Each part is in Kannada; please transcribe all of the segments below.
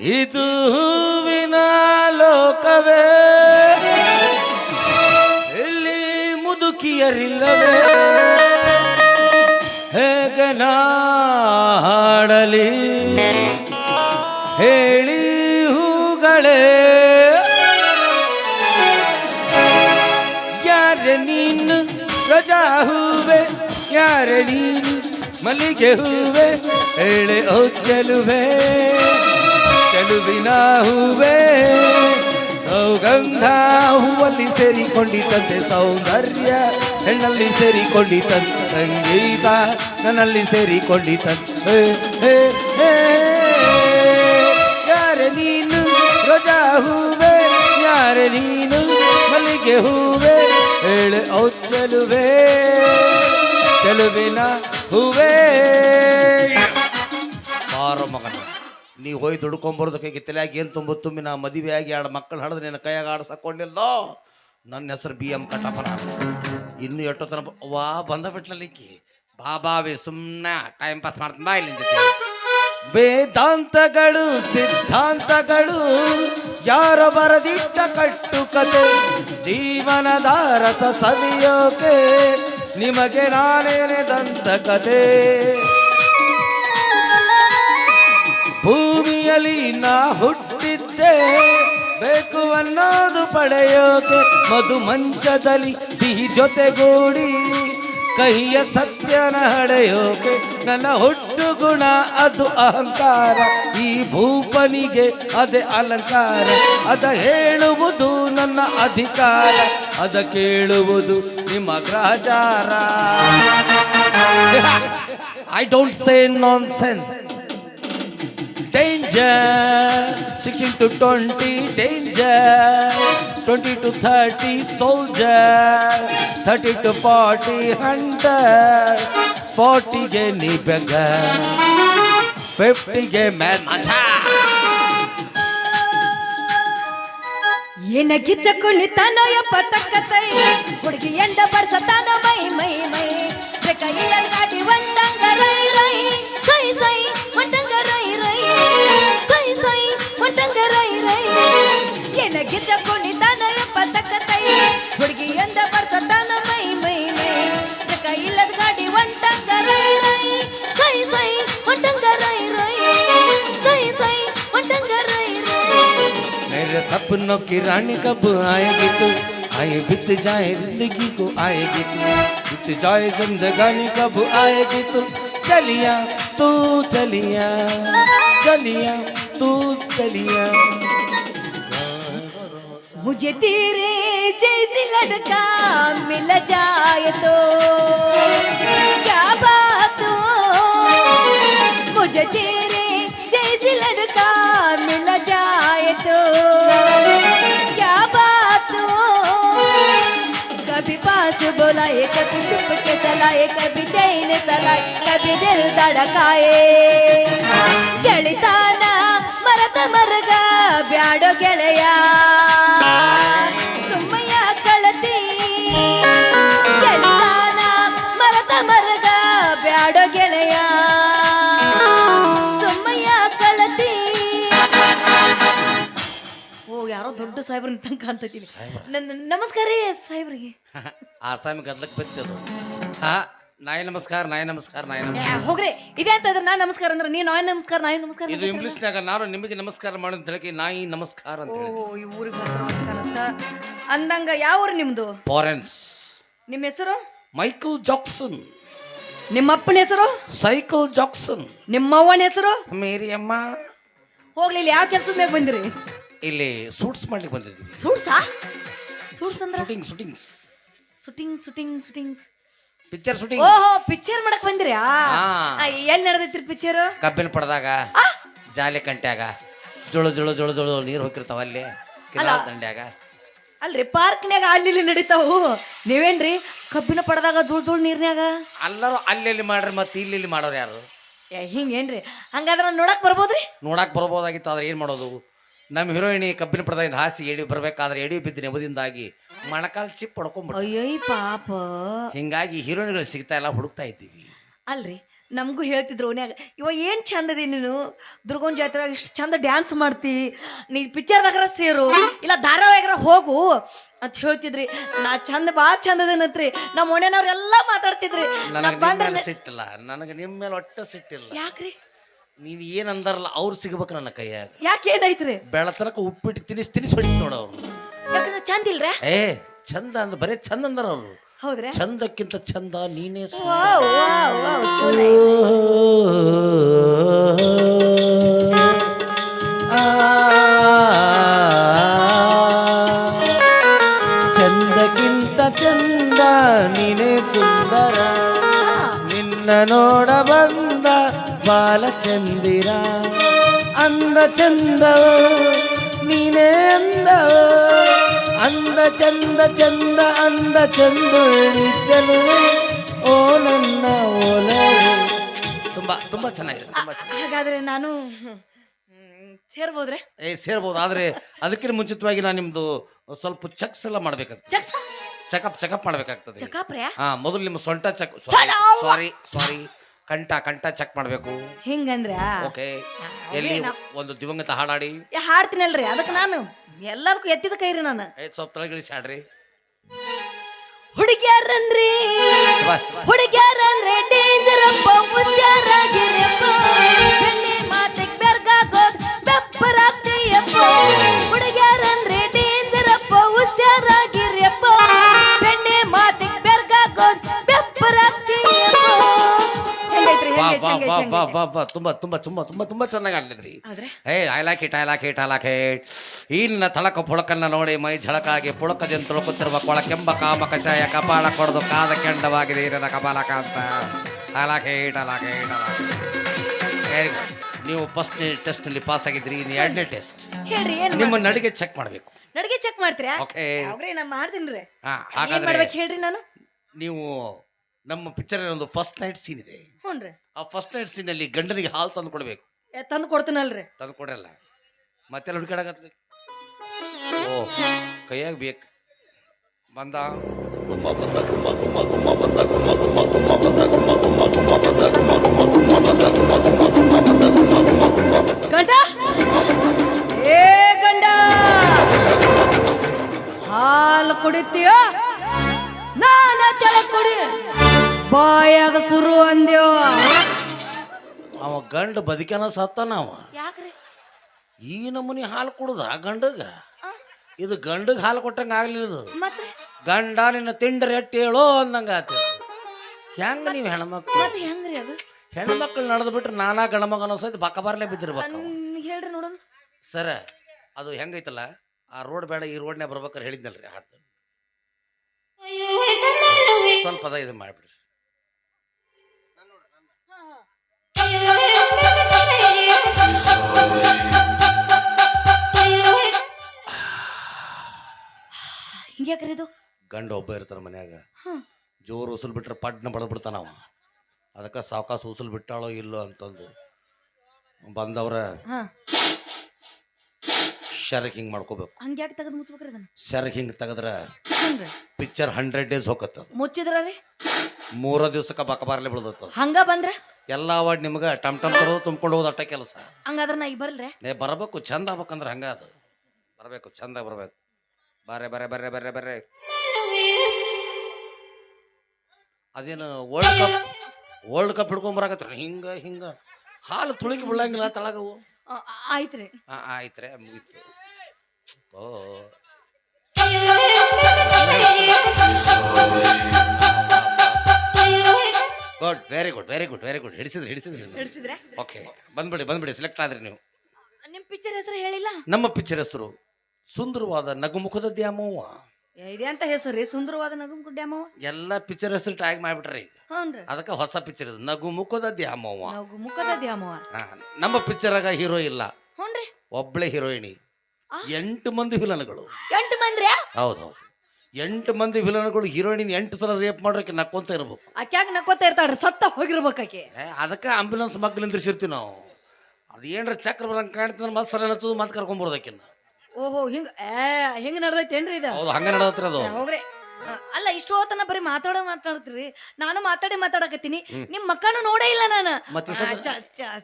ಇದು ಹೂವಿನ ಲೋಕವೇ? ಇಲ್ಲಿ ಮುದುಕಿಯರಿಲ್ಲವೇ? ಹೇಗೆ ನಾಡಲಿ ಹೇಳಿ ಹೂಗಳೇ. ಯಾರ ನೀನು ರಜಾ ಹೂವೆ? ಯಾರ ನೀನು ಮಲ್ಲಿಗೆ ಹೂವೆ? ಹೇಳೆ ಓ ಚೆಲುವಿನ ಹೂವೆ. ಸೌಗಂಧ ಹೂವಲ್ಲಿ ಸೇರಿಕೊಂಡಿತಂತೆ ಸೌಂದರ್ಯ ಹೆಣ್ಣಲ್ಲಿ ಸೇರಿಕೊಂಡಿತಂತೆ ಸಂಗೀತ ನನ್ನಲ್ಲಿ ಸೇರಿಕೊಂಡಿತಂತೆ. ಯಾರ ನೀನು ರೋಜಾ ಹೂವೆ, ಯಾರ ನೀನು ಮಲ್ಲಿಗೆ ಹೂವೆ. ಹೇಳು ಔ ಚೆಲುವೆ, ಚೆಲುವಿನ ಹೂವೇ. ಮಗನ. ನೀ ಹೋಯ್ ದುಡ್ಕೊಂಬರೋದಕ್ಕೆ ತಲೆಯಾಗಿ ಏನು ತುಂಬ ತುಂಬಿ ನಾ ಮದುವೆಯಾಗಿ ಎರಡು ಮಕ್ಕಳು ಹಡ್ದು ನಿನ್ನ ಕೈಯಾಗ ಆಡ್ಸಕ್ಕೊಂಡಿಲ್ಲೋ ನನ್ನ ಹೆಸರು ಬಿ ಎಂ ಕಟಪನ ಇನ್ನು ಎಷ್ಟೋ ತನ ವಾ ಬಂದ ಬಿಟ್ಲಲ್ಲಿಕ್ಕಿ ಬಾ ಬಾವಿ ಸುಮ್ಮನೆ ಟೈಮ್ ಪಾಸ್ ಮಾಡ್ತೀನಿ. ಬಾ ಇಲ್ಲಿ ವೇದಾಂತಗಳು, ಸಿದ್ಧಾಂತಗಳು, ಯಾರ ಬರದಿಟ್ಟ ಕಟ್ಟುಕತೆ, ಜೀವನದ ರಸ ಸವಿಯೋಕೆ ನಿಮಗೆ ನಾನೇನೆ ದಂತಕತೆ ಭೂಮಿಯಲ್ಲಿ ನಾ ಹುಟ್ಟಿದ್ದೆ. ಬೇಕು ಅನ್ನೋದು ಪಡೆಯೋಕೆ ಮಧು ಮಂಚದಲ್ಲಿ ಸಿಹಿ ಜೊತೆಗೂಡಿ. ಕಹಿಯ ಸತ್ಯನ ಹಡೆಯೋಕೆ ನನ್ನ ಹುಟ್ಟು ಗುಣ ಅದು ಅಹಂಕಾರ. ಈ ಭೂಪನಿಗೆ ಅದೇ ಅಲಂಕಾರ. ಅದ ಹೇಳುವುದು ನನ್ನ ಅಧಿಕಾರ. ಅದ ಕೇಳುವುದು ನಿಮ್ಮ ಗ್ರಹಚಾರ. I don't say nonsense danger. 16 to 20 danger. 20 to 30 soldier. 30 to 40 hunter 40 ಗೆ ನೀ ಬೆಗ 50 ಗೆ ಮ್ಯಾನ್ ಏನ ಗಿಚ್ಚ ಕುಳಿತಾನೋ ಯಪ್ಪ ತಕ್ಕತೈ ಹುಡುಗಿ ಎಂಡ ಬರ್ಸತಾನೋ ಮೈ ಮೈ ಮೈ. ಬೆಕ ಗಾಡಿ ಒಂದಂಗ ರೈ ರೈ. ಸೈ ಸೈ. ಸೈ ಸೈ ಒಂದಂಗ ರೈ ರೈ ಏನ ಗಿಚ್ಚ ಕುಳಿತಾನೋ ಯಪ್ಪ ತಕ್ಕತೈ ಹುಡುಗಿ ಎಂಡ ಬರ್ಸತಾನೋ ಮೈ ಮೈ ಮೈ ಬೆಕ ಇಲ್ಲದ ಗಾಡಿ ಒಂದಂಗ ರೈ ರೈ ಸೈ ಸೈ ಒಂದಂಗ ರೈ ರೈ ಸೈ ಸೈ ಒಂದಂಗ ರೈ ರೈ मेरे सपनों की रानी कब आएगी तू आए बीत जाए जिंदगी को आएगी तू बीत जाए जिंदगानी कब आएगी तू चलिया तू चलिया चलिया तू चलिया मुझे तेरे जैसी लड़का मिल जाए तो। क्या बात हो? मुझे तेरे जैसी लड़का मिल जाए तो। क्या बात हो? कभी पास बुलाए, कभी चुप के चलाए, कभी चैन चलाए, कभी दिल धड़काए। ಮರಗ ಬ್ಯಾಡೋ ಗೆಳೆಯ. ಸುಮ್ಮಯ್ಯ ಕಳತಿ. ಮರತ ಮರಗ ಬ್ಯಾಡೋ ಗೆಳೆಯ. ಸುಮ್ಮಯ್ಯ ಕಳತಿ. ಓ ಯಾರೋ ದೊಡ್ಡ ಸಾಹೇಬ್ರ ನಿಂತಂಗ ಕಾಣ್ತೈತೀನಿ ನ- ನಮಸ್ಕಾರ ರೀ ಸಾಹೇಬ್ರಿಗೆ. ಆಸಾಮಿ ಗದ್ಲಕ್ ಬರ್ತದು ಹಾ ನಾಯಿ ನಮಸ್ಕಾರ ನಾಯಿ ನಮಸ್ಕಾರ ನಾಯಿ ನಮಸ್ಕಾರ. ಹೋಗ್ರಿ. ಇದೇ ಅಂತ ಇದ್ರೆ ನಾ ನಮಸ್ಕಾರ ಅಂದ್ರೆ ನೀ ನಾಯಿ ನಮಸ್ಕಾರ ನಾಯಿ ನಮಸ್ಕಾರ ಇದು ಇಂಗ್ಲಿಷ್ನಾಗ ನಾನು ನಿಮಗೆ ನಮಸ್ಕಾರ ಮಾಡೋದು ಹೇಳಕ್ಕೆ ನಾಯಿ ನಮಸ್ಕಾರ ಅಂತ ಹೇಳಿ. ಓಹೋ ಈ ಊರಿಗೆ ಅಂತ. ಅಂದಂಗ ಯಾವ ಊರು ನಿಮ್ದು? ಫಾರೆನ್ಸ್ ನಿಮ್ಮ ಹೆಸರು? ಮೈಕಲ್ ಜಾಕ್ಸನ್ ನಿಮ್ಮ ಅಪ್ಪನ ಹೆಸರು? ಸೈಕಲ್ ಜಾಕ್ಸನ್ ನಿಮ್ಮ ಅವ್ವನ ಹೆಸರು? ಮೇರಿ ಅಮ್ಮ ಹೋಗ್ಲಿ ಇಲ್ಲಿ ಯಾವ ಕೆಲ್ಸದ ಮೇಲೆ ಬಂದಿರಿ? ಇಲ್ಲಿ ಸೂಟ್ಸ್ ಮಾಡ್ಲಿಕ್ಕೆ ಬಂದಿದ್ದೀವಿ. ಸೂಟ್ಸಾ? ಸೂಟ್ಸ್ ಅಂದ್ರೆ? Shooting shootings shooting shooting shootings picture shooting ಓಹೋ ಪಿಕ್ಚರ್ ಮಾಡಕ್ ಬಂದಿರಾ? ಆ ಎಲ್ಲಿ ನಡೆದೈತ್ರಿ ಪಿಕ್ಚರ್ ಕಬ್ಬಿನ ಪಡದಾಗ ಜಾಲಿ ಕಂಟ್ಯಾಗ ಜುಳು ಜುಳು ಜುಳು ಜುಳು ನೀರು ಹೋಗಿರ್ತಾವ ಅಲ್ಲಿ ತಂಡ್ಯಾಗ. ದಂಡ್ಯಾಗ ಅಲ್ರಿ ಪಾರ್ಕ್ನ್ಯಾಗ ಅಲ್ಲಿ ಇಲ್ಲಿ ನಡೀತಾವು. ನೀವೇನ್ರಿ ಕಬ್ಬಿನ ಪಡದಾಗ ಜೋಳ್ ಜೋಳ್ ನೀರ್ನ್ಯಾಗ? ಎಲ್ಲರೂ ಅಲ್ಲಿ ಮಾಡ್ರಿ ಮತ್ತೆ ಇಲ್ಲಿ ಇಲ್ಲಿ ಮಾಡೋರು ಯಾರು? ಏ ಹಿಂಗೇನ್ರಿ? ಹಂಗಾದ್ರ ನೋಡಕ್ ಬರ್ಬೋದ್ರಿ? ನೋಡಕ್ ಬರ್ಬೋದಾಗಿತ್ತು ಆದ್ರೆ ಏನು ಮಾಡೋದು? ನಮ್ಮ ಹೀರೋಯಿನಿ ಕಬ್ಬಿನ ಪಡೆದಾಗ ಹಾಸಿ ಎಡಿ ಬರ್ಬೇಕಾದ್ರೆ ಎಡಿ ಬಿದ್ದ ನೆವದಿಂದಾಗಿ ಮೊಣಕಾಲ್ ಚಿಪ್ ಹೊಡ್ಕೊಂಡ್ಬಿಟ್ಟು. ಅಯ್ಯಯ್ಯ ಪಾಪ. ಹಿಂಗಾಗಿ ಹೀರೋಯಿನ್ಗಳು ಸಿಗ್ತಾ ಇಲ್ಲ ಹುಡುಕ್ತಾ ಇದ್ದೀವಿ. ಅಲ್ರಿ ನಮಗೂ ಹೇಳ್ತಿದ್ರು ಓನ್ಯಾಗ ಇವ ಏನು ಚಂದದಿ ನೀನು? ದುರ್ಗೋನ್ ಜಾತ್ರೆ ಇಷ್ಟು ಚಂದ ಡ್ಯಾನ್ಸ್ ಮಾಡ್ತಿ. ನೀ ಪಿಕ್ಚರ್ದಾಗರ ಸೇರು ಇಲ್ಲ ಧಾರಾವಾಹಿಗ್ರ ಹೋಗು ಅಂತ ಹೇಳ್ತಿದ್ರಿ. ನಾ ಚಂದ ಭಾಳ ಚಂದ ಅದೇನತ್ರಿ ನಮ್ಮ ಓಣ್ಯನವ್ರೆಲ್ಲ ಮಾತಾಡ್ತಿದ್ರಿ. ನನಗೆ ಸಿಟ್ಟಿಲ್ಲ ನನಗೆ ನಿಮ್ಮ ಮೇಲೆ ಒಟ್ಟು ಸಿಟ್ಟಿಲ್ಲ. ಯಾಕ್ರಿ? ನೀನು ಏನ್ ಅಂದಾರಲ್ಲ ಅವ್ರು ಸಿಗ್ಬೇಕು ನನ್ನ ಕೈಯಾಗ. ಯಾಕೆ ಏನೈತ್ರಿ ಬೆಳತನಕ ಉಪ್ಪಿಟ್ಟು ತಿನಿಸ್ ತಿನಿಸ್ ಹೊಡಿತ್ ನೋಡ ಅವ್ರು. ಯಾಕಂದ್ರೆ ಚಂದ ಇಲ್ರ? ಏ ಚಂದ ಅಂದ್ರೆ ಬರೇ ಚಂದ ಅಂದಾರ ಅವ್ರು. ಹೌದ್ರಾ? ಚಂದಕ್ಕಿಂತ ಚಂದ ನೀನೇ ಸು- wow wow wow so nice. ಬಾಲಚಂದಿರ ಅಂದ ಚಂದವ ನೀನೇ ಅಂದ. ಅಂದ ಚಂದ ಚಂದ ಅಂದ ಚಂದುಳ್ಳಿ ಚಲುವೆ ಓ ನನ್ನ ಓಲ ತುಂಬಾ ತುಂಬಾ ಚೆನ್ನಾಗಿದೆ ತುಂಬಾ ಚೆನ್ನಾಗಿದೆ. ಹಾಗಾದ್ರೆ ನಾನು ಸೇರ್ಬೋದ್ರೆ? ಏ ಸೇರ್ಬೋದು ಆದ್ರೆ ಅದಕ್ಕಿಂತ ಮುಂಚಿತವಾಗಿ ನಾನು ನಿಮ್ದು ಸ್ವಲ್ಪ ಚೆಕ್ಸ್ ಎಲ್ಲ ಮಾಡ್ಬೇಕಾಗ್ತದೆ. ಚಕ್ಸ? ಚೆಕಪ್ ಚೆಕಪ್ ಮಾಡ್ಬೇಕಾಗ್ತದೆ. ಚಕಾಪ್ರ್ಯಾ ಹಾ ಮೊದಲು ನಿಮ್ಮ ಸೊಂಟ ಚೆಕ್! ಸಾರಿ ಸಾರಿ ಕಂಠ ಕಂಠ ಚೆಕ್ ಮಾಡಬೇಕು. ಹಿಂಗಂದ್ರ? ಓಕೆ ಎಲ್ಲಿ ಒಂದು ದಿವಂಗತ ಹಾಡಾಡಿ. ಹಾಡ್ತೀನಲ್ರಿ ಅದಕ್ಕೆ ನಾನು ಎಲ್ಲದಕ್ಕೂ ಎತ್ತಿದ ಕೈರಿ ನಾನು. ಸ್ವಲ್ಪ ತಳಗಿಳಿಸಿ ಹಾಡ್ರಿ. ಹುಡುಗ್ಯಾರಂದ್ರಿ ಬಸ್ ಹುಡುಗ್ಯಾರಂದ್ರೆ ಡೇಂಜರ್ ಅಪ್ಪ ಬಾ ತುಂಬಾ ತುಂಬಾ ತುಂಬಾ ತುಂಬಾ ತುಂಬಾ ಚೆನ್ನಾಗಿ ಆಡ್ಲಿದ್ರಿ ಆದ್ರೆ? ಏ I lock it I lock it I lock it ಇನ್ನ ತಳಕ ಪುಳಕನ್ನ ನೋಡಿ ಮೈ ಝಳಕಾಗಿ ಪುಳಕದಿಂದ ತುಳುಕುತ್ತಿರುವ ಕೊಳಕೆಂಬ ಕಾಮ ಕಷಾಯ ಕಪಾಳ ಕೊಡದು ಕಾದ ಕೆಂಡವಾಗಿದೆ ಇರನ ಕಪಾಲಕ ಅಂತ. I lock it I lock it very good ನೀವು ಫಸ್ಟ್ನೇ ಟೆಸ್ಟ್ನಲ್ಲಿ ಪಾಸ್ ಆಗಿದ್ರಿ ಇನ್ನು ಎರಡನೇ ಟೆಸ್ಟ್ ಹೇಳ್ರಿ ಏನ್ ನಿಮ್ಮ ನಡಿಗೆ ಚೆಕ್ ಮಾಡಬೇಕು. ನಡಿಗೆ ಚೆಕ್ ಮಾಡ್ತೀರಾ? ಓಕೆ ಅವ್ರೆ ನಾ ಮಾಡ್ತೀನಿ ಹಾ ಏನ್ ಹಾಗಾದ್ರೆ ಮಾಡ್ಬೇಕು ಹೇಳ್ರಿ ನಾನು? ನೀವು ನಮ್ಮ ಪಿಕ್ಚರ್ ಒಂದು ಫಸ್ಟ್ ನೈಟ್ ಸೀನ್ ಇದೆ. ಹ್ಞೂನ್ರಿ ಆ ಫಸ್ಟ್ ನೈಟ್ ಸೀನ್ ಅಲ್ಲಿ ಗಂಡನಿಗೆ ಹಾಲು ತಂದು ಕೊಡಬೇಕು. ಏ, ತಂದು ಕೊಡ್ತೀನಲ್ರಿ. ತಂದು ಕೊಡಲ್ಲ. ಮತ್ತೆಲ್ಲ ಹುಡುಕಾಡಕತ್ತ ಓ ಕೈಯಾಗ ಬೇಕು. ಬಂದ. ಗಂಡ? ಏ ಗಂಡ! ಹಾಲು ಕುಡಿತೀಯ? ಕುಡಿ. ಬಾಯಾಗ ಸುರು ಅಂದ್ಯೋ. ಅವ ಗಂಡ ಬದುಕನ ಸತ್ತಾನ ಅವ. ಯಾಕ್ರಿ? ಈ ನಮೂನಿ ಹಾಲು ಕುಡುದ ಗಂಡಗ? ಇದು ಗಂಡಗೆ ಹಾಲು ಕೊಟ್ಟಂಗ ಆಗ್ಲಿಲ್ಲ ಇದು. ಮತ್ತೆ? ಗಂಡ ನಿನ್ನ ತಿಂಡ್ರೆ ರೆಟ್ಟಿ ಹೇಳೋ ಅಂದಂಗ ಆತ. ಹೆಂಗ ನೀವು ಹೆಣ್ಮಕ್ಳು? ಮತ್ತೆ ಹೆಂಗ್ರಿ ಅದು? ಹೆಣ್ಮಕ್ಳು ನಡೆದು ಬಿಟ್ರೆ ನಾನಾ ಗಣಮಗ ಸಹಿತ ಬಕ್ಕ ಬರ್ಲೇ ಬಿದ್ದಿರ್ಬೇಕು ಅವ. ನನ್ ಹೇಳ್ರಿ ನೋಡೋಣ. ಸರ ಅದು ಹೆಂಗೈತಲ್ಲ? ಆ ರೋಡ್ ಬೇಡ ಈ ರೋಡ್ನೇ ಬರ್ಬೇಕಾರೆ ಹೇಳಿದ್ನಲ್ರಿ ಹಾಡ್ದು ಅದ ಇದು ಮಾಡ್ಬಿಡ್ರಿ. ಹಿಂಗ್ಯಾಕ್ರಿ ಇದು? ಗಂಡ ಒಬ್ಬ ಇರ್ತಾರ ಮನ್ಯಾಗ. ಜೋರು ಉಸುಲ್ ಬಿಟ್ರೆ ಪಡ್ನ ಬಡದ್ ಬಿಡ್ತಾನ ಅವ. ಅದಕ್ಕೆ ಸಾವಕಾಸ ಉಸುಲ್ ಬಿಟ್ಟಾಳೋ ಇಲ್ಲೋ ಅಂತಂದು. ಬಂದವ್ರ ಹಾ ಶರಕ್ ಹಿಂಗ್ ಮಾಡ್ಕೋಬೇಕು. ಹಂಗ್ಯಾಕೆ ತೆಗೆದು ಮುಚ್ಚಬೇಕ್ರಿ ಅದನ್ನ? ಶರಕ್ ಹಿಂಗ್ ತೆಗದ್ರ ಹ್ಞೂನ್ರಿ ಪಿಕ್ಚರ್ ಹಂಡ್ರೆಡ್ ಡೇಸ್ ಹೋಗತ್ತ ಮುಚ್ಚಿದ್ರ ರೀ? ಮೂರ ದಿವ್ಸಕ್ಕೆ ಬಕ ಬಾರ್ಲೆ ಬಿಡ್ದತ್ತ ಹಂಗ ಬಂದ್ರೆ? ಎಲ್ಲ ಅವಾರ್ಡ್ ನಿಮ್ಗೆ ಟಮ್ ಟಮ್ ತರೋದು ತುಂಬ್ಕೊಂಡು ಹೋದ ಅಟ್ಟ ಕೆಲಸ. ಹಂಗಾದ್ರ ನಾ ಈಗ ಬರ್ಲ್ರಿ. ಏ ಬರಬೇಕು ಚಂದ ಆಗ್ಬೇಕಂದ್ರೆ ಹಂಗ ಅದು. ಬರಬೇಕು ಚಂದ ಬರಬೇಕು. ಬರ್ರೆ ಬರ್ರೆ ಬರ್ರೆ ಬರ್ರೆ ಬರ್ರೆ. ಅದೇನು ವರ್ಲ್ಡ್ ಕಪ್ ವರ್ಲ್ಡ್ ಕಪ್ ಹಿಡ್ಕೊಂಬರಾಕತ್ರಿ ಹಿಂಗ ಹಿಂಗ. ಹಾಲು ತುಳುಕಿ ಬಿಡಂಗಿಲ್ಲ ತಳಗವು ಆಯ್ತ್ರಿ. ಆಯ್ತ್ರಿ ಮುಗಿತು. Good very good very good very good ಹಿಡಿಸಿದ್ರಿ ಹಿಡಿಸಿದ್ರಿ ಹಿಡಿಸಿದ್ರೆ? ಓಕೆ ಬಂದ್ಬಿಡಿ ಬಂದ್ಬಿಡಿ ಸೆಲೆಕ್ಟ್ ಆದ್ರಿ ನೀವು. ನಿಮ್ಮ ಪಿಕ್ಚರ್ ಹೆಸರು ಹೇಳಿಲ್ಲ? ನಮ್ಮ ಪಿಕ್ಚರ್ ಹೆಸರು ಸುಂದರವಾದ ನಗುಮುಖದ ದ್ಯಾಮವ್ವ. ಇದೆ ಅಂತ ಹೆಸರು ರೀ ಸುಂದರವಾದ ನಗುಮುಖ ಡ್ಯಾಮವ ಎಲ್ಲ ಪಿಕ್ಚರ್ ಹೆಸರು ಟ್ಯಾಗ್ ಮಾಡ್ಬಿಟ್ರಿ. ಹ್ಞೂನ್ರಿ. ಅದಕ್ಕೆ ಹೊಸ ಪಿಕ್ಚರ್ ಇದು ನಗುಮುಖದ ದ್ಯಾಮವ್ವ. ನಗುಮುಖದ ದ್ಯಾಮವ ಹಾ, ನಮ್ಮ ಪಿಕ್ಚರಾಗ ಹೀರೋ ಇಲ್ಲ. ಹ್ಞೂನ್ರಿ. ಒಬ್ಳೆ ಹೀರೋಯಿನಿ? ಎಂಟು ಮಂದಿ ವಿಲನ್ಗಳು. ಎಂಟು ಮಂದಿ ಹೌದು ಹೌದು. ಎಂಟು ಮಂದಿ ವಿಲನ್ಗಳು ಹೀರೋಯಿನ್ ಎಂಟು ಸಲ ರೇಪ್ ಮಾಡೋಕೆ ನಕ್ಕೊಂತ ಇರ್ಬೇಕು. ಆಕ್ಯಾಗ ನಕ್ಕೋತ ಇರ್ತಾಳ್ರಿ? ಸತ್ತ ಹೋಗಿರ್ಬೇಕು ಆಕೆ ಏ, ಅದಕ್ಕೆ ಆಂಬ್ಯುಲೆನ್ಸ್ ಮಗ್ಗಲು ನಿಂದ್ರಿಸಿರ್ತೀವಿ ನಾವು. ಅದು ಏನ್ರ ಚಕ್ರ ಬರಂಗ್ ಕಾಣ್ತಂದ್ರೆ ಮತ್ತೆ ಸಲ ಹಚ್ಚೋದು ಮತ್ತೆ ಓಹೋ ಹಿಂಗ ಏ ಹಿಂಗ ನಡ್ದೈತೇನ್ರಿ ಇದು? ಹೌದು ಹಂಗೆ ನಡೆದತ್ರಿ ಅದು. ಹೋಗ್ರಿ. ಆ, ಅಲ್ಲ ಇಷ್ಟು ಹೊತ್ತನ ಬರೀ ಮಾತಾಡೋ ಮಾತಾಡ್ತೀರಿ. ನಾನು ಮಾತಾಡಿ ಮಾತಾಡಕತ್ತೀನಿ. ನಿಮ್ ಮಕ್ಕನು ನೋಡೇ ಇಲ್ಲ ನಾನು. ಮತ್ತ್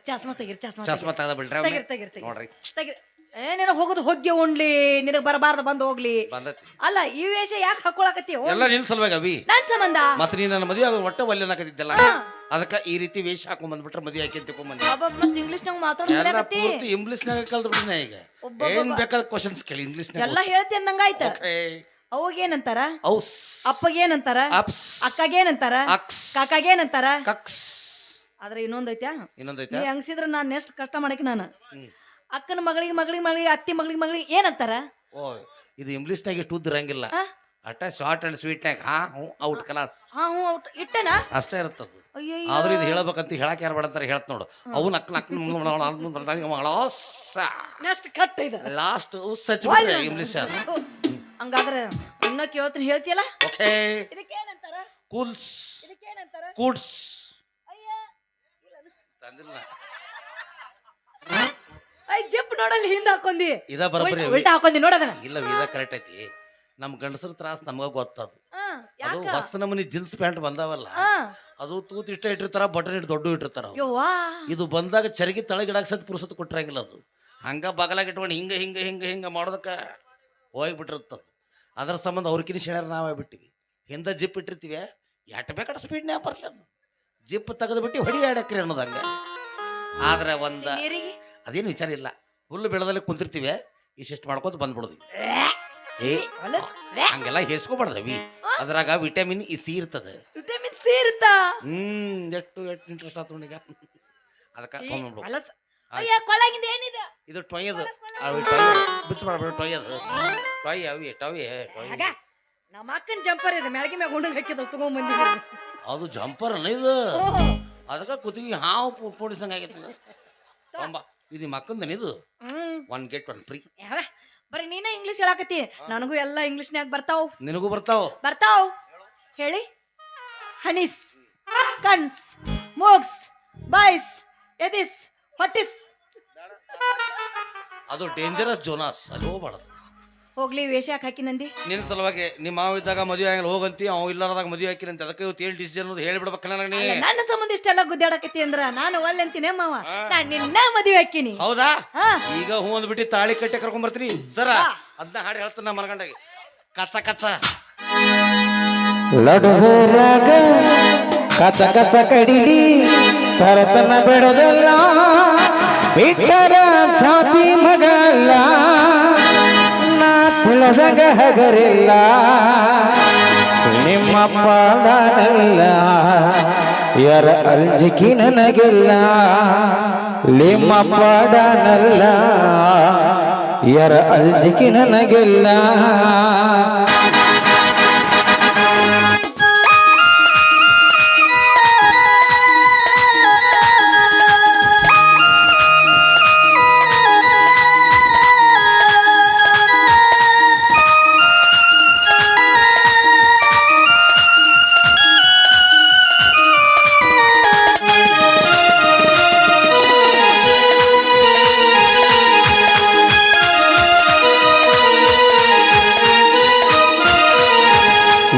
ಚಸ್ಮಾ ತೆಗಿರಿ ಚಸ್ಮ ಚಸ್ಮಾ ತೆಗ್ದ ಬಿಡ್ರಿ ತೆಗಿರಿ ತೆಗಿರಿ ತೆಗಿರಿ. ನೋಡ್ರಿ. ತೆಗಿರಿ. ಏ ಹೋಗುದು ಹೋಗೋದು ಹೊಗ್ಗೆ ಉಣ್ಲಿ ನಿನಗ್ ಬರಬಾರ್ದು ಬಂದ್ ಹೋಗ್ಲಿ. ಬಂದತಿ. ಅಲ್ಲ ಈ ವೇಷ ಯಾಕೆ ಹಾಕೊಳಕತ್ತಿ? ಎಲ್ಲ ನಿನ್ ಸಲುವಾಗಿ ಅವಿ ನನ್ ಸಂಬಂಧ? ಮತ್ತೆ ನೀ ನನ್ನ ಮದುವೆ ಆಗ ಒಟ್ಟ ಒಲ್ಲೆ ನಾಕದಿದ್ದಲ್ಲ ಅದಕ್ಕ ಈ ರೀತಿ ವೇಷ ಹಾಕೊಂಡ್ ಬಂದ್ಬಿಟ್ರೆ ಮದುವೆ ಹಾಕಿ ತಿಳ್ಕೊಂಡ್ ಅಬ್ಬ ಮತ್ತೆ ಇಂಗ್ಲಿಷ್ ನಾಗ ಮಾತಾಡೋದು ಎಲ್ಲ ಹೇಳಕತ್ತಿ? ಪೂರ್ತಿ ಇಂಗ್ಲಿಷ್ನಾಗ ಕಲ್ತು ಬಿಡ್ತೀನಿ ಈಗ. ಏನ್ ಬೇಕಾದ ಕ್ವಶನ್ಸ್ ಕೇಳಿ ಇಂಗ್ಲಿಷ್ ಎಲ್ಲ ಹೇಳ್ತಿ ಅಂದಂಗಾಯ್ತ ಅವಾಗೇನಂತಾರ ಔಸ್. ಅಪ್ಪಗೇನಂತಾರ ಅಪ್ಸ್. ಅಕ್ಕಗೇನಂತಾರ ಅಕ್ಸ್. ಕಾಕಾಗೇನಂತಾರ ಕಕ್ಸ್. ಆದ್ರೆ ಇನ್ನೊಂದೈತ್ಯಾ ಇನ್ನೊಂದೈತೆ ನೀ ಹಂಗಸಿದ್ರ ನಾನ್ ಎಷ್ಟು ಕಷ್ಟ ಮಾಡಕ್ಕೆ ನಾನು. ಅಕ್ಕನ ಮಗಳಿಗೆ ಮಗಳಿಗೆ ಮಗಳಿಗೆ ಅತ್ತಿ ಮಗಳಿಗೆ ಮಗಳಿಗೆ ಏನಂತಾರ? ಓ ಇದು ಇಂಗ್ಲಿಷ್ನಾಗ ಇಷ್ಟು ಉದ್ದ ಇರಂಗಿಲ್ಲ ಆ? ಅಟ್ಟ ಶಾರ್ಟ್ ಅಂಡ್ ಸ್ವೀಟ್ನಾಗ ಹಾ ಹ್ಞೂ ಔಟ್ ಕ್ಲಾಸ್ ಹಾ ಹ್ಞೂ ಔಟ್ ಇಟ್ಟನ? ಅಷ್ಟೇ ಇರುತ್ತೆ ಅಯ್ಯಯ್ಯೋ. ಆದ್ರೂ ಇದು ಹೇಳಬೇಕಂತ ಹೇಳಕ್ ಯಾರು ಬೇಡ ಅಂತಾರೆ ಹೇಳ್ತ ನೋಡು. ಅವನ ಅಕ್ಕನ ಅಕ್ಕನ ನೆಕ್ಸ್ಟ್ ಕಟ್ ಇದೆ. ಲಾಸ್ಟ್ ಸಚ್ ಇಂಗ್ಲಿಷ್ ಓ, ಹಂಗಾದ್ರೆ ಇನ್ನ ಕೇಳ್ತೀನಿ ಹೇಳ್ತಿಯಲ್ಲ? ಓಕೆ. ಇದಕ್ಕೇನಂತಾರ? ಕೂಲ್ಸ್. ಇದಕ್ಕೇನಂತಾರ? ಕೂಡ್ಸ್. ಅಯ್ಯ. ತಂದಿಲ್ಲ. ಐ ಜಿಪ್ ನೋಡಲ್ಲಿ ಹಿಂದ ಹಾಕೊಂಡಿ ಇದ ಬರಬರಿ ಉಲ್ಟಾ- ಹಾಕೊಂಡಿ ನೋಡದನ ಇಲ್ಲ ಇದ ಕರೆಕ್ಟ್ ಐತಿ. ನಮ್ಮ ಗಂಡಸರ ತ್ರಾಸ ನಮಗ ಗೊತ್ತದು. ಅದು ಅದು ಬಸ್ ನಮನಿ ಜೀನ್ಸ್ ಪ್ಯಾಂಟ್ ಬಂದಾವಲ್ಲ ಅದು ತೂತ್ ಇಷ್ಟ ಇಟ್ಟಿರ್ತಾರ ಬಟನ್ ಇಟ್ಟು ದೊಡ್ಡ ಇಟ್ಟಿರ್ತಾರ ಇದು ಬಂದಾಗ ಚರಗಿ ತಳಗಿಡಾಕ ಸತ್ ಪುರುಸತ್ ಕೊಟ್ಟಿರಂಗಿಲ್ಲ ಅದು. ಹಂಗ ಬಗಲಾಗ ಇಟ್ಕೊಂಡು ಹಿಂಗ ಹಿಂಗ ಹಿಂಗ ಹಿಂಗ ಮಾಡೋದಕ್ಕ ಹೋಗ್ಬಿಟ್ಟಿರ್ತದ. ಅದ್ರ ಸಂಬಂಧ ಅವ್ರಕಿನ ಶೇಣರ್ ನಾವೇ ಬಿಟ್ಟಿವಿ. ಹಿಂದೆ ಜಿಪ್ ಇಟ್ಟಿರ್ತೀವಿ. ಎಟ್ ಬೇಕಾದ ಸ್ಪೀಡ್ನ್ಯಾಗ ಬರಲ್ಲ ಜಿಪ್ ತೆಗೆದು ಬಿಟ್ಟು ಹೊಡಿ ಆಡಕ್ರಿ ಅನ್ನೋದಂಗ. ಆದ್ರೆ ಒಂದ ಅದೇನು ವಿಚಾರ ಇಲ್ಲ. ಹುಲ್ಲು ಬೆಳೆದಲ್ಲಿ ಕುಂತಿರ್ತೀವಿ ಇಷ್ಟಿಷ್ಟು ಮಾಡ್ಕೊತ ಬಂದ್ಬಿಡೋದು ಏ ಹೊಲಸ್ ಹಂಗೆಲ್ಲ ಹೇಸ್ಕೊಬಾರ್ದವಿ ಅದ್ರಾಗ ವಿಟಮಿನ್ ಇ ಸಿ ಇರ್ತದೆ. ವಿಟಮಿನ್ ಸಿ ಇರುತ್ತಾ? ಹ್ಮ್ ಎಷ್ಟು ಎಷ್ಟು ಇಂಟ್ರೆಸ್ಟ್ ಆತು ಈಗ. ಅದಕ್ಕೆ ಛೀ, ತೊಗೊಂಡ್ಬಿಡು ಹೊಲಸ್. ಅಯ್ಯ ಕೊಳಗಿಂದ ಏನಿದೆ? ಇದು ಟೊಯ್ಯದು. ಅವು ಟೊಯ್ ಬಿಚ್ಚ ಮಾಡ್ಬೇಡ ಟೊಯ್ಯದು. ಟೊಯ್ ಅವಿ ಟೊಯ್ ಟೊಯ್. ಆಗ ನಮ್ಮ ಅಕ್ಕನ ಜಂಪರ್ ಇದೆ ಮ್ಯಾಳ್ಗಿ ಮ್ಯಾಗ ಉಂಡಂಗ್ ಹಾಕಿದ್ರು ತಗೊಂಡ್ ಬಂದಿವಿ ಅದು ಜಂಪರ್ ಅಲ್ಲ ಇದು. ಅದಕ್ಕೆ ಕುತ್ತಿಗೆ ಹಾವು ಪೋಡಿಸಂಗ ಆಗೈತಿ ತೊಂಬ ಇದು ನಿಮ್ಮ ಅಕ್ಕಂದನ ಇದು? ಹ್ಮ್. ಒನ್ ಗೆಟ್ ಒನ್ ಫ್ರೀ ಯಾವ? ಬರೀ ನೀನ ಇಂಗ್ಲಿಷ್ ಹೇಳಾಕತ್ತಿ. ನನಗೂ ಎಲ್ಲ ಇಂಗ್ಲಿಷ್ನ್ಯಾಗ ಬರ್ತಾವ್. ನಿನಗೂ ಬರ್ತಾವ? ಬರ್ತಾವ್. ಹೇಳಿ. ಹನಿಸ್ ಕನ್ಸ್ ಮೂಗ್ಸ್ ಬಾಯ್ಸ್ ಎದಿಸ್ ಹೊಟ್ಟಿಸ್. ಅದು ಡೇಂಜರಸ್ ಜೋನಾಸ್ ಅಲ್ಲಿ ಹೋಗ್ಬಾರ್ದು. ಹೋಗ್ಲಿ ವೇಷ ಯಾಕೆ ಹಾಕಿ ನಂದಿ? ನಿನ್ನ ಸಲುವಾಗಿ ನಿಮ್ಮ ಮಾವ ಇದ್ದಾಗ ಮದುವೆ ಆಗಲ್ಲ ಹೋಗಂತಿ ಅವ್ ಇಲ್ಲಾರದಾಗ ಮದುವೆ ಹಾಕಿರಂತೆ ಅದಕ್ಕೆ ಇವತ್ತು ಏನು ಡಿಸಿಷನ್ ಅನ್ನೋದು ಹೇಳ್ಬಿಡ್ಬೇಕಲ್ಲ ನನಗೆ ಅಲ್ಲ, ನನ್ನ ಸಂಬಂಧ ಇಷ್ಟೆಲ್ಲ ಗುದ್ದಾಡಕತ್ತಿ ಅಂದ್ರ ನಾನು ಒಲ್ಲೆ ಅಂತೀನಿ ಮಾವ. ನಾನ್ ನಿನ್ನ ಮದುವೆ ಹಾಕಿನಿ. ಹೌದಾ? ಹಾ. ಈಗ ಹೂ ಅಂದ್ಬಿಟ್ಟು ತಾಳಿ ಕಟ್ಟಿ ಕರ್ಕೊಂಡ್ ಬರ್ತೀನಿ. ಸರ. ಅದನ್ನ ಹೇಳ್ತ ಹೇಳ್ತಾನೆ ಮನಗಂಡಾಗಿ. ಕಚ್ಚ ಕಚ್ಚ. ಲಡುವರಾಗ ಕಚ ಕಚ ಕಡಿಲಿ ತರತನ ಬಿಟ್ಟರ ಛಾತಿ ಮಗಲ್ಲ. ನಾ ತಿಳಿದಾಗ ಹಗರಿಲ್ಲ ನಿಮ್ಮ ಪಾದಲ್ಲ ಯಾರ ಅರ್ಜಿಕಿ ನನಗಿಲ್ಲ ನಿಮ್ಮ ಪಾಡನಲ್ಲ ಯಾರ ಅರ್ಜಿಕಿ ನನಗಿಲ್ಲ.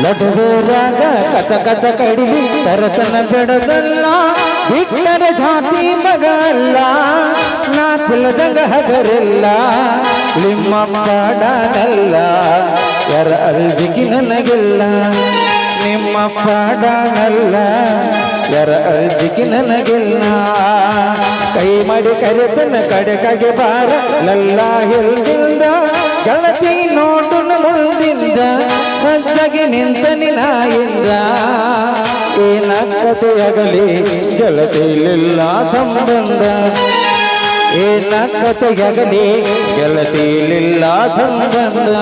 ಲಡುವರಾಗ ಕಚ ಕಚ ಕಡಿಲಿ ತರತನ ಬೆಡದಲ್ಲ ಬಿಟ್ಟರ ಜಾತಿ ಮಗಲ್ಲ ನಾ ಸುಲದಂಗ ಹಗರಿಲ್ಲ, ನಿಮ್ಮ ಪಾಡನಲ್ಲ ಯಾರ ಅರ್ಜಿಗೆ ನನಗಿಲ್ಲ, ನಿಮ್ಮ ಪಾಡನಲ್ಲ ಯಾರ ಅರ್ಜಿಗೆ ನನಗಿಲ್ಲ. ಕೈ ಮಾಡಿ ಕರೆತನ ಕಡೆಗಾಗಿ ಬಾರ ಲಲ್ಲ ಹಿಲ್ದಿಂದ ಗೆಳತಿ ನೋಡು ಮುಂದಿಂದ ಸಜ್ಜಗೆ ನಿಂತ ನಿನಾಯಿಂದ ಏನಕ್ಕತೆಯಾಗಲಿ ಗೆಳತಿಲಿಲ್ಲ ಸಂಬಂಧ. ಏನಕ್ಕತೆಯಾಗಲಿ ಗೆಳತಿಲಿಲ್ಲ ಸಂಬಂಧ.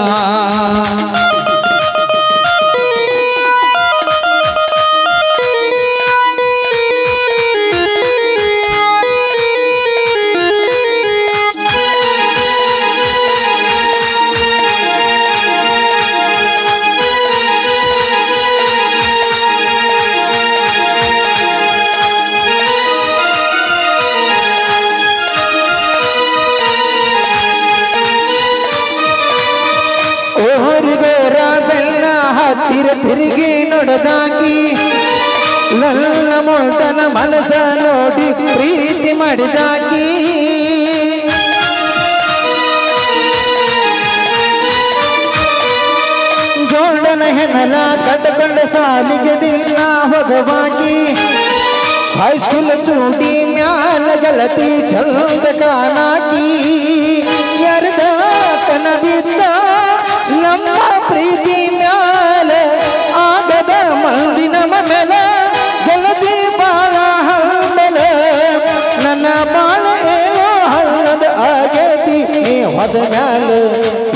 ತಿರುಗಿ ನೋಡದಾಕಿ. ನನ್ನ ಮೊದನ ಮನಸ ನೋಡಿ ಪ್ರೀತಿ ಮಾಡಿದಾಕಿ. ಜೋಡನ ಹೆಣಲ ಕಟ್ಟಕೊಂಡ ಸಾಲಿಗೆ ದಿನ ಹೊಸವಾಗಿ ಹೈಸ್ಕೂಲ್ ಚೂಟಿ ಮ್ಯಾಲ ಗಲತಿ ಚಂದ ಕಾನಾಕಿ ಎರ್ದ ಕನ ಬಿದ್ದ ನಮ್ಮ ಪ್ರೀತಿ ಮ್ಯಾಲ ಮಂದಿನ ಮಮಲ ಗೆಲದಿ ಬಾಳ ಹಲ್ಮಲ ನನ್ನ ಬಾಳ ಏನೋ ಹಳ್ಳದ ಆಗೇತಿ ಹೊದ ಮ್ಯಾಲ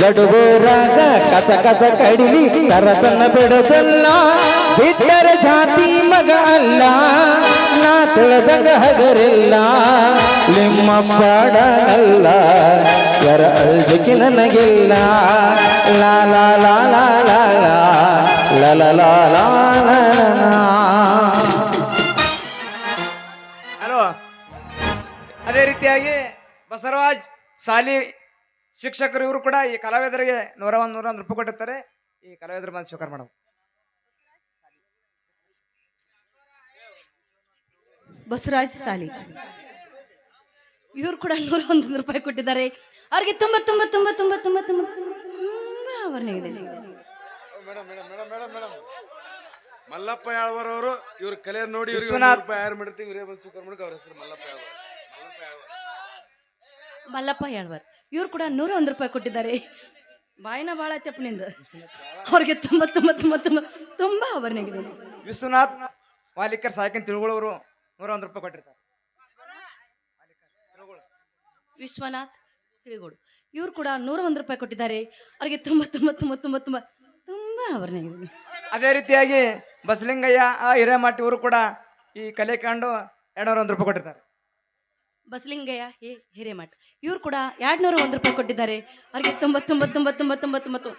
ಲಡುಗೋರಾಗ ಕಸ ಕಸ ಕಡಿಲಿ ಕರಸನ್ನ ಬಿಡದಲ್ಲ. ಬಿಟ್ಟರ ಜಾತಿ ಮಗ ಅಲ್ಲ, ನಾ ತಿಳಿದಂಗ ಹಗರಿಲ್ಲ. ನಿಮ್ಮ ಪಾಡಲ್ಲ ಯಾರ ಅಳ್ದಕ್ಕೆ ನನಗಿಲ್ಲ. ಲಾ ಲಾ ಲಾ ಲಾ ಲಾ ಹಲೋ. ಅದೇ ರೀತಿಯಾಗಿ ಬಸವರಾಜ್ ಸಾಲಿ ಶಿಕ್ಷಕರು ಇವರು ಕೂಡ ಈ ಕಲಾವಿದರಿಗೆ ನೂರ ಒಂದು ನೂರ ಒಂದು ರೂಪಾಯಿ ಕೊಟ್ಟಿರ್ತಾರೆ. ಈ ಕಲಾವಿದರು ಬಂದು ಸ್ವೀಕಾರ ಮಾಡೋದು ಬಸವರಾಜ್ ಸಾಲಿ. ಇವ್ರು ಕೂಡ ನೂರ ಒಂದು ರೂಪಾಯಿ ಕೊಟ್ಟಿದ್ದಾರೆ. ಅವ್ರಿಗೆ ತುಂಬಾ ತುಂಬಾ ತುಂಬಾ ತುಂಬಾ ತುಂಬಾ ತುಂಬಾ, ತುಂಬ ತುಂಬ ಮಲ್ಲಪ್ಪ ಯಾಳ್ವರ್ ಅವರು ಇವ್ರ ಕಲೆ ನೋಡಿ ಇವ್ರಿಗೆ ವಿಶ್ವನಾಥ್. ನೂರು ರೂಪಾಯಿ ಯಾರು ಮಾಡ್ತೀವಿ ಇವರೇ ಬಂದು ಅವ್ರ ಹೆಸರು ಮಲ್ಲಪ್ಪ ಯಾಳ್ವರ್. ಮಲ್ಲಪ್ಪ ಯಾಳ್ವರ್. ಮಲ್ಲಪ್ಪ ಇವ್ರು ಕೂಡ ನೂರ ಒಂದು ರೂಪಾಯಿ ಕೊಟ್ಟಿದ್ದಾರೆ. ಬಾಯಿನ ಭಾಳ ಐತಪ್ಪ ನಿಂದು. ಅವ್ರಿಗೆ ತುಂಬ ತುಂಬ ತುಂಬ ತುಂಬಾ ತುಂಬಾ ಇದೆ ವಿಶ್ವನಾಥ್ ಮಾಲೀಕರ್ ಸಾಯಕನ್ ತಿಳುಗಳವರು ನೂರ ಒಂದು ರೂಪಾಯಿ ಕೊಟ್ಟಿರ್ತಾರೆ. ವಿಶ್ವನಾಥ್ ತಿಳಿಗೋಡು ಇವ್ರು ಕೂಡ ನೂರ ಒಂದು ರೂಪಾಯಿ ಕೊಟ್ಟಿದ್ದಾರೆ. ಅವ್ರಿಗೆ ತುಂಬಾ ತುಂಬಾ ತುಂಬಾ ತುಂಬ ತುಂಬ ಅದೇ ರೀತಿಯಾಗಿ ಬಸಲಿಂಗಯ್ಯ ಆ ಹಿರೇಮಠ ಇವರು ಕೂಡ ಈ ಕಲೆ ಕಂಡು ಎರಡ್ನೂರ ಒಂದು ರೂಪಾಯಿ ಕೊಟ್ಟಿರ್ತಾರೆ. ಬಸಲಿಂಗಯ್ಯ ಹೇ ಹಿರೇಮಠ ಇವ್ರು ಕೂಡ ಎರಡ್ನೂರ ಒಂದು ರೂಪಾಯಿ ಕೊಟ್ಟಿದ್ದಾರೆ. ಅವ್ರಿಗೆ ತುಂಬ ತುಂಬ ತುಂಬ ತುಂಬ ತುಂಬ ತುಂಬ ತುಂಬ